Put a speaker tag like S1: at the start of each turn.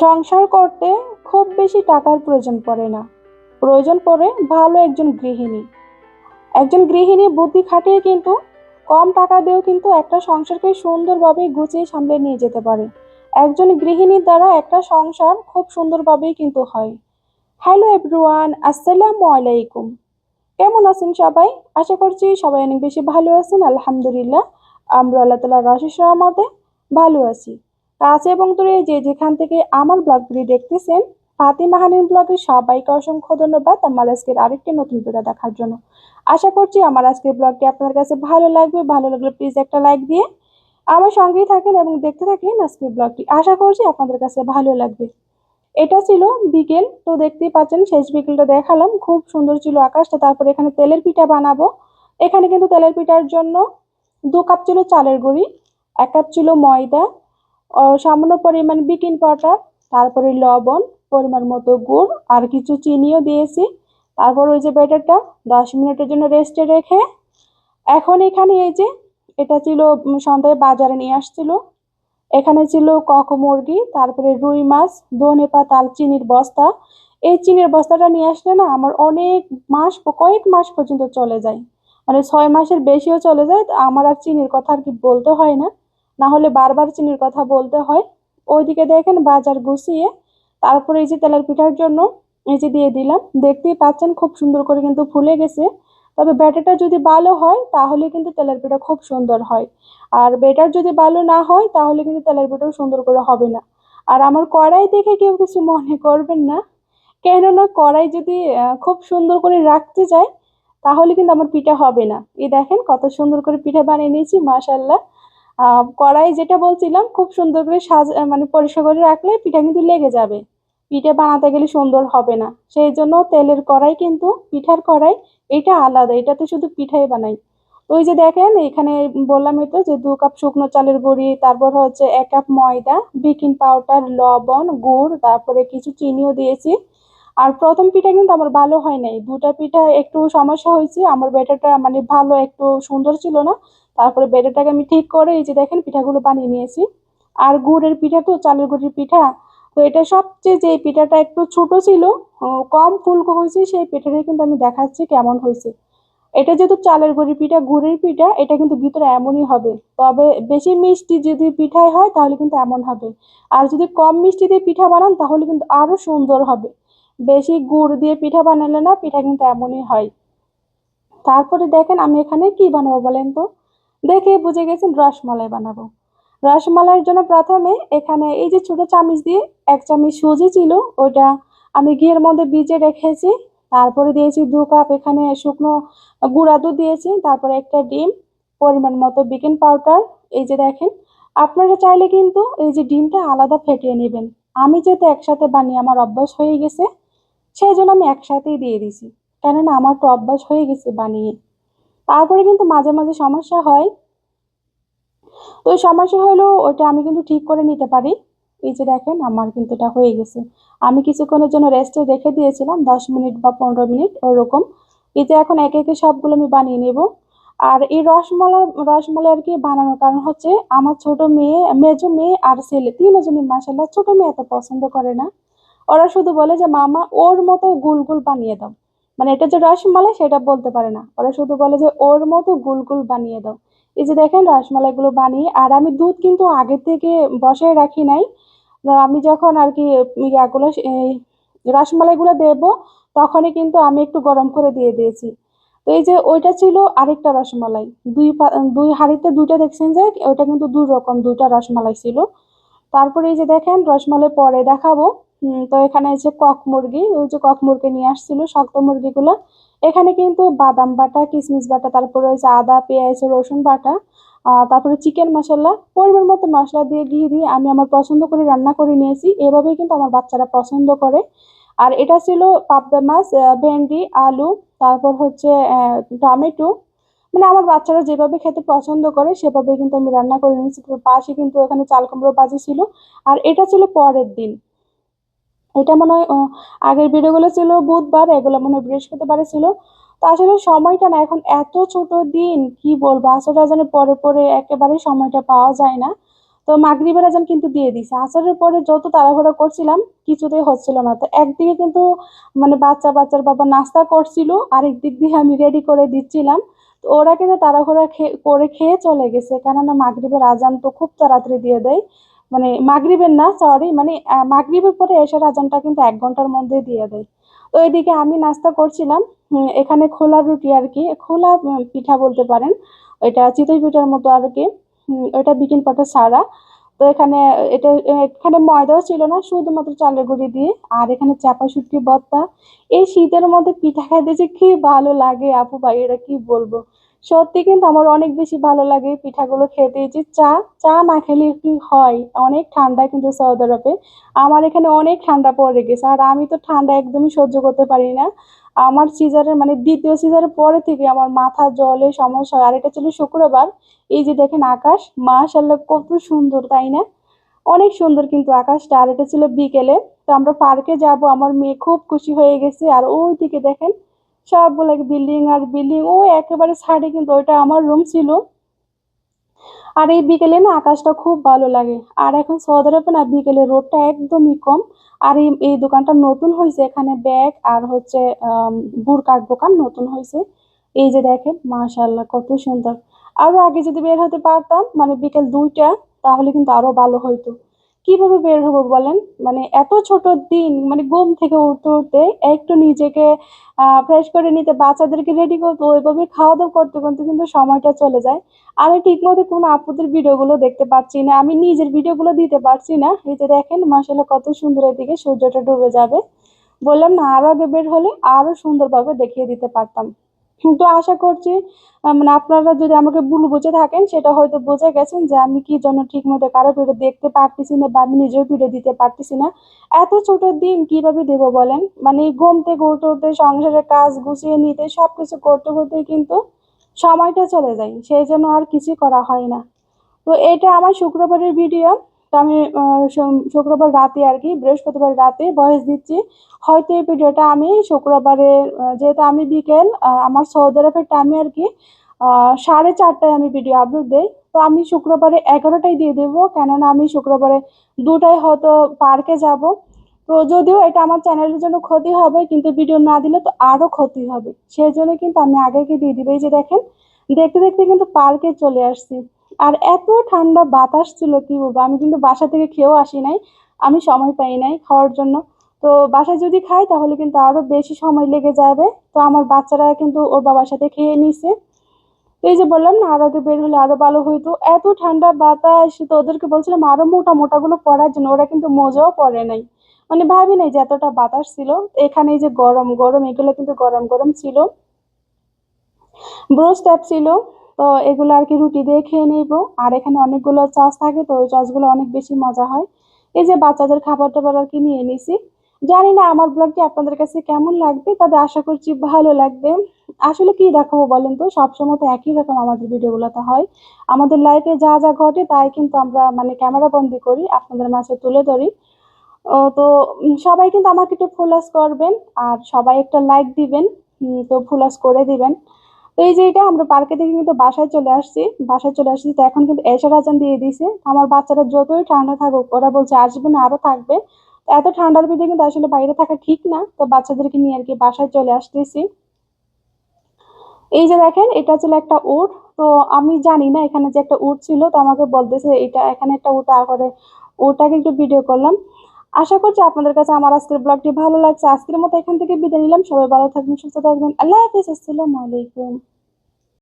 S1: সংসার করতে খুব বেশি টাকার প্রয়োজন পড়ে না। প্রয়োজন পড়ে ভালো একজন গৃহিণী। একজন গৃহিণী বুদ্ধি খাটিয়ে কিন্তু কম টাকা দিয়েও কিন্তু একটা সংসারকে সুন্দরভাবে গুছিয়ে সামলে নিয়ে যেতে পারে। একজন গৃহিণীর দ্বারা একটা সংসার খুব সুন্দরভাবেই কিন্তু হয়। হ্যালো এভরিওয়ান, আসসালামু আলাইকুম। কেমন আছেন সবাই? আশা করছি সবাই অনেক বেশি ভালো আছেন। আলহামদুলিল্লাহ। আমরা আল্লাহ তালা রশেষ রহমতে ভালো আছি। কাছে এবং দূরে যে যেখান থেকে আমার ব্লগগুলি দেখতেছেন, ফাতিমা হানিন ব্লগের সবাইকে অসংখ্য ধন্যবাদ আমার আজকের আরেকটি নতুন ভিডিও দেখার জন্য। আশা করছি আমার আজকের ব্লগটি আপনার কাছে ভালো লাগবে। ভালো লাগলে প্লিজ একটা লাইক দিয়ে আমার সঙ্গেই থাকেন এবং দেখতে থাকেন আজকের ব্লগটি আশা করছি আপনাদের কাছে ভালো লাগবে। এটা ছিল বিকেল, তো দেখতেই পাচ্ছেন শেষ বিকেলটা দেখালাম। খুব সুন্দর ছিল আকাশটা। তারপর এখানে তেলের পিঠা বানাবো। এখানে কিন্তু তেলের পিঠার জন্য দু কাপ ছিল চালের গুঁড়ি, এক কাপ ছিল ময়দা সামান্য পরিমাণ বেকিং পাউডার, তারপরে লবণ, পরিমাণ মতো গুড়, আর কিছু চিনিও দিয়েছি। তারপর ওই যে ব্যাটারটা, দশ মিনিটের জন্য রেস্টে রেখে, এখন এখানে এই যে, এটা ছিল সন্ধ্যায় বাজারে নিয়ে আসছিল। এখানে ছিল কক মুরগি, তারপরে রুই মাছ, ধনে পাতা চিনির বস্তা। এই চিনির বস্তাটা নিয়ে আসলে না, আমার অনেক মাস, কয়েক মাস পর্যন্ত চলে যায়। মানে ছয় মাসের বেশিও চলে যায় আমার আর চিনির কথা আর কি বলতে হয় না। না হলে বারবার চিনির কথা বলতে হয়। ওইদিকে দেখেন বাজার গুছিয়ে, তারপরে এই যে তেলের পিঠার জন্য এই যে দিয়ে দিলাম। দেখতেই পাচ্ছেন খুব সুন্দর করে কিন্তু ফুলে গেছে। তবে ব্যাটারটা যদি ভালো হয়, তাহলে কিন্তু তেলের পিঠা খুব সুন্দর হয়। আর ব্যাটার যদি ভালো না হয়, তাহলে কিন্তু তেলের পিঠাও সুন্দর করে হবে না। আর আমার কড়াই দেখে কেউ কিছু মনে করবেন না। কেননা কড়াই যদি খুব সুন্দর করে রাখতে চাই তাহলে কিন্তু আমার পিঠা হবে না। এই দেখেন কত সুন্দর করে পিঠা বানিয়ে নিয়েছি মাশাল্লাহ আহ কড়াই যেটা বলছিলাম, খুব সুন্দর করে সাজ মানে পরিষ্কার করে রাখলে পিঠা কিন্তু লেগে যাবে। পিঠে বানাতে গেলে সুন্দর হবে না। সেই জন্য তেলের কড়াই কিন্তু, পিঠার কড়াই, এটা আলাদা। এটাতে শুধু পিঠাই বানাই। ওই যে দেখেন, এখানে বললামই তো যে দু কাপ শুকনো চালের গুঁড়ি, তারপর হচ্ছে এক কাপ ময়দা, বেকিং পাউডার, লবণ, গুড়, তারপরে কিছু চিনিও দিয়েছি। আর প্রথম পিঠা কিন্তু আমার ভালো হয় নাই। দুটা পিঠা একটু সমস্যা হয়েছে, আমার ব্যাটারটা মানে ভালো একটু সুন্দর ছিল না। তারপরে ব্যাটারটাকে আমি ঠিক করে এই যে দেখেন পিঠাগুলো বানিয়ে নিয়েছি। আর গুড়ের পিঠা তো, চালের গুড়ের পিঠা। তো এটা সবচেয়ে যে পিঠাটা একটু ছোট ছিল কম ফুলকো হয়েছে, সেই পিঠাটাই কিন্তু আমি দেখাচ্ছি কেমন হয়েছে। এটা যেহেতু চালের গুঁড়ির পিঠা, গুড়ের পিঠা, এটা কিন্তু ভিতরে এমনই হবে। তবে বেশি মিষ্টি যদি পিঠায় হয়, তাহলে কিন্তু এমন হবে। আর যদি কম মিষ্টি দিয়ে পিঠা বানান, তাহলে কিন্তু আরও সুন্দর হবে। বেশি গুড় দিয়ে পিঠা বানালে না, পিঠা কিন্তু এমনই হয়। তারপরে দেখেন আমি এখানে কি বানাবো বলেন তো? দেখে বুঝে গেছেন রসমালাই বানাবো। রসমালাইয়ের জন্য প্রথমে এখানে এই যে ছোট চামিচ দিয়ে এক চামিচ সুজি ছিল ওইটা আমি ঘিয়ের মধ্যে ভিজে রেখেছি। তারপরে দিয়েছি দু কাপ এখানে শুকনো গুঁড়া দুধ দিয়েছি, তারপরে একটা ডিম, পরিমাণ মতো বেকিং পাউডার। এই যে দেখেন, আপনারা চাইলে কিন্তু এই যে ডিমটা আলাদা ফেটিয়ে নেবেন। আমি যেহেতু একসাথে বানিয়ে আমার অভ্যাস হয়ে গেছে, সেই জন্য আমি একসাথেই দিয়ে দিছি কেননা আমার তো অভ্যাস হয়ে গেছে বানিয়ে। তারপরে কিন্তু মাঝে মাঝে সমস্যা হয়। তো ওই সমস্যা হলেও ওটা আমি কিন্তু ঠিক করে নিতে পারি। এই যে দেখেন আমার কিন্তু এটা হয়ে গেছে। আমি কিছুক্ষণের জন্য রেস্টে রেখে দিয়েছিলাম, দশ মিনিট বা পনেরো মিনিট ওরকম। এই যে এখন একে একে সবগুলো আমি বানিয়ে নেব। আর এই রসমালাই রসমালাই আর কি বানানোর কারণ হচ্ছে আমার ছোট মেয়ে, মেজো মেয়ে আর ছেলে তিনজনই মাসাল্লাহ ছোট মেয়ে এত পছন্দ করে না। ওরা শুধু বলে যে, মামা, ওর মতো গুল গুল বানিয়ে দাও। মানে এটা যে রসমালাই সেটা বলতে পারে না। ওরা শুধু বলে যে, ওর মতো গুল গুল বানিয়ে দাও। এই যে দেখেন রসমালাইগুলো বানিয়ে, আর আমি দুধ কিন্তু আগে থেকে বসায় রাখি নাই। আমি যখন আর কি ইয়াগুলো রসমালাইগুলো দেব, তখনই কিন্তু আমি একটু গরম করে দিয়ে দিয়েছি। তো এই যে ওইটা ছিল আরেকটা রসমালাই। দুই দুই হাঁড়িতে দুইটা দেখছেন যে, ওইটা কিন্তু দুই রকম দুইটা রসমালাই ছিল। তারপরে এই যে দেখেন, রসমালাই পরে দেখাবো। তো এখানে যে কক মুরগি, ওই যে কক মুরগি নিয়ে আসছিল, শক্ত মুরগিগুলো। এখানে কিন্তু বাদাম বাটা কিশমিশ বাটা, তারপরে হচ্ছে আদা, পেঁয়াজ, রসুন বাটা তারপরে চিকেন মশলা, পরিমাণ মতো মশলা দিয়ে ঘি দিয়ে আমি আমার পছন্দ করে রান্না করে নিয়েছি। এভাবেই কিন্তু আমার বাচ্চারা পছন্দ করে। আর এটা ছিল পাবদা মাছ ভেন্ডি, আলু, তারপর হচ্ছে টমেটো। মানে আমার বাচ্চারা যেভাবে খেতে পছন্দ করে, সেভাবে কিন্তু আমি রান্না করে নিয়েছি। পাশে কিন্তু এখানে চাল কুমড়ো ভাজি ছিল। আর এটা ছিল পরের দিন। এটা মনে হয় আগের ভিডিওগুলো ছিল বুধবার, এগুলো মনে হয় বৃহস্পতিবারে ছিল। তো আসলে সময়টা না এখন এত ছোট দিন, কি বলব? আসলে আজানের পরে পরে একেবারে সময়টা পাওয়া যায় না। তো মাগরিবের আজান কিন্তু দিয়ে দিছে আসরের পরে যত তাড়াহুড়া করছিলাম, কিছুতেই হচ্ছিল না। তো একদিকে কিন্তু মানে বাচ্চা বাচ্চার বাবা নাস্তা করছিল, আরেক দিক দিয়ে আমি রেডি করে দিচ্ছিলাম। তো ওরা কিন্তু তাড়াহুড়া করে খেয়ে চলে গেছে। কেননা মাগরিবের আজান তো খুব তাড়াতাড়ি দিয়ে দেয়। মানে মাগরিবের না সরি মানে মাগরিবের পরে এসার আজানটা কিন্তু এক ঘণ্টার মধ্যে দিয়ে দেয়। তো এদিকে আমি নাস্তা করছিলাম এখানে খোলা রুটি আর কি, খোলা পিঠা বলতে পারেন, এটা চিতই পিঠার মতো আর কি ওটা বিকিন পাটা সারা। তো এখানে, এটা, এখানে ময়দাও ছিল না, শুধুমাত্র চালের গুঁড়ি দিয়ে, আর এখানে চাপা শুটকি ভর্তা এই শীতের মধ্যে পিঠা খাইতে যে কি ভালো লাগে, আপু ভাই, এটা কি বলব? সত্যি কিন্তু আমার অনেক বেশি ভালো লাগে পিঠাগুলো খেতে। যে চা চা না খেলে কি হয়? অনেক ঠান্ডা কিন্তু সৌদি আরবে। আমার এখানে অনেক ঠান্ডা পড়ে গেছে আর আমি তো ঠান্ডা একদমই সহ্য করতে পারি না। আমার সিজারের মানে দ্বিতীয় সিজারের পরে থেকে আমার মাথা জলে সমস্যা আর এটা ছিল শুক্রবার। এই যে দেখেন আকাশ, মাশাআল্লাহ কত সুন্দর, তাই না? অনেক সুন্দর কিন্তু আকাশটা। আর এটা ছিল বিকেলে। তো আমরা পার্কে যাব। আমার মেয়ে খুব খুশি হয়ে গেছে। আর ওই দিকে দেখেন সবগুলো বিল্ডিং আর বিল্ডিং ও একেবারে সাইডে কিন্তু ওইটা আমার রুম ছিল। আর এই বিকেলে না আকাশটা খুব ভালো লাগে। আর এখন সৌদি আরবে না বিকেলে রোদটা একদমই কম। আর এই এই দোকানটা নতুন হয়েছে, এখানে ব্যাগ আর হচ্ছে বুরকার দোকান নতুন হয়েছে। এই যে দেখেন, মাশাআল্লাহ, কত সুন্দর। আরও আগে যদি বের হতে পারতাম মানে বিকেল দুইটা, তাহলে কিন্তু আরও ভালো হইতো। কীভাবে বের হব বলেন? মানে এত ছোট দিন মানে ঘুম থেকে উঠতে উঠতে একটু নিজেকে ফ্রেশ করে নিতে, বাচ্চাদেরকে রেডি করতে, ওইভাবে খাওয়া দাওয়া করতে করতে কিন্তু সময়টা চলে যায়। আমি ঠিক মতো কোনো আপুদের ভিডিওগুলো দেখতে পাচ্ছি না, আমি নিজের ভিডিওগুলো দিতে পারছি না। এই যে দেখেন মাসাল্লাহ কত সুন্দর এদিকে সূর্যটা ডুবে যাবে। বললাম না, আরও আগে বের হলে আরও সুন্দরভাবে দেখিয়ে দিতে পারতাম। তো আশা করছি মানে আপনারা যদি আমাকে ভুল বুঝে থাকেন, সেটা হয়তো বুঝে গেছেন যে আমি কি জন্য ঠিক মতো কারও ভিডিও দেখতে পারতেছি না বা আমি নিজেও ভিডিও দিতে পারতেছি না। এত ছোট দিন কীভাবে দেব বলেন? মানে ঘুম থেকে উঠতে উঠতে, সংসারের কাজ গুছিয়ে নিতে সব কিছু করতে করতে কিন্তু সময়টা চলে যায়। সেই জন্য আর কিছুই করা হয় না। তো এটা আমার শুক্রবারের ভিডিও। তো আমি শুক্রবার রাতে আর কি, বৃহস্পতিবার রাতে ভয়েস দিচ্ছি। হয়তো এই ভিডিওটা আমি শুক্রবারে যেহেতু আমি বিকেল আমার সৌদি আরবের টাইমে আর কি সাড়ে চারটায় আমি ভিডিও আপলোড দেই। তো আমি শুক্রবারে এগারোটায় দিয়ে দেবো, কেননা আমি শুক্রবারে দুটায় হয়তো পার্কে যাব। তো যদিও এটা আমার চ্যানেলের জন্য ক্ষতি হবে, কিন্তু ভিডিও না দিলে তো আরও ক্ষতি হবে। সেই জন্য কিন্তু আমি আগে দিয়ে দিবো। এই যে দেখেন, দেখতে দেখতে কিন্তু পার্কে চলে আসছি। আর এত ঠান্ডা বাতাস ছিল কি বলব? আমি কিন্তু বাসা থেকে খেয়েও আসি নাই। আমি সময় পাই নাই খাওয়ার জন্য। তো বাসায় যদি খাই তাহলে কিন্তু আরও বেশি সময় লেগে যাবে। তো আমার বাচ্চারা কিন্তু ওর বাবার সাথে খেয়ে নিছে। এই যে বললাম না আরও বের হলে আরও ভালো হইতো। এত ঠান্ডা বাতাস, তো ওদেরকে বলছিলাম আরও মোটা মোটা গুলো পরার জন্য। ওরা কিন্তু মোজাও পরে নাই। মানে ভাবি নাই যে এতটা বাতাস ছিল। এখানে যে গরম গরম, এগুলো কিন্তু গরম গরম ছিল। ব্রোস্ট টাইপ ছিল। তো এগুলো আর কি রুটি দিয়ে খেয়ে নেব। আর এখানে অনেকগুলো সস থাকে, তো ওই সসগুলো অনেক বেশি মজা হয়। এই যে বাচ্চাদের খাবার টাবার আর কি নিয়ে নিছি। জানি না আমার ব্লগটি আপনাদের কাছে কেমন লাগবে, তবে আশা করছি ভালো লাগবে। আসলে কি দেখাবো বলেন তো? সবসময় তো একই রকম আমাদের ভিডিওগুলোতে হয়। আমাদের লাইফে যা যা ঘটে তাই কিন্তু আমরা মানে ক্যামেরা বন্দি করি, আপনাদের মাঝে তুলে ধরি। তো সবাই কিন্তু আমাকে একটু ফলোয়াস করবেন, আর সবাই একটা লাইক দিবেন তো ফলোয়াস করে দিবেন। তো এই যে এটা, আমরা পার্কে থেকে কিন্তু বাসায় চলে আসছি। বাসায় চলে আসছি তো এখন কিন্তু এশার আজান দিয়ে দিছে আমার বাচ্চারা যতই ঠান্ডা থাকুক, ওরা বলছে আসবে না, আরও থাকবে। এত ঠান্ডার ভিতরে কিন্তু আসলে বাইরে থাকা ঠিক না। তো বাচ্চাদেরকে নিয়ে আর কি বাসায় চলে আসতেছি। এই যে দেখেন, এটা ছিল একটা উট। তো আমি জানি না এখানে যে একটা উট ছিল, তো আমাকে বলতেছে এটা, এখানে একটা উট, তারপরে ওটাকে একটু ভিডিও করলাম। আশা করছি আপনাদের কাছে আমার আজকের ব্লগটি ভালো লাগছে। আজকের মতো এখান থেকে বিদায় নিলাম। সবাই ভালো থাকবেন, সুস্থ থাকবেন। আল্লাহ হাফিজ। আসসালামু আলাইকুম।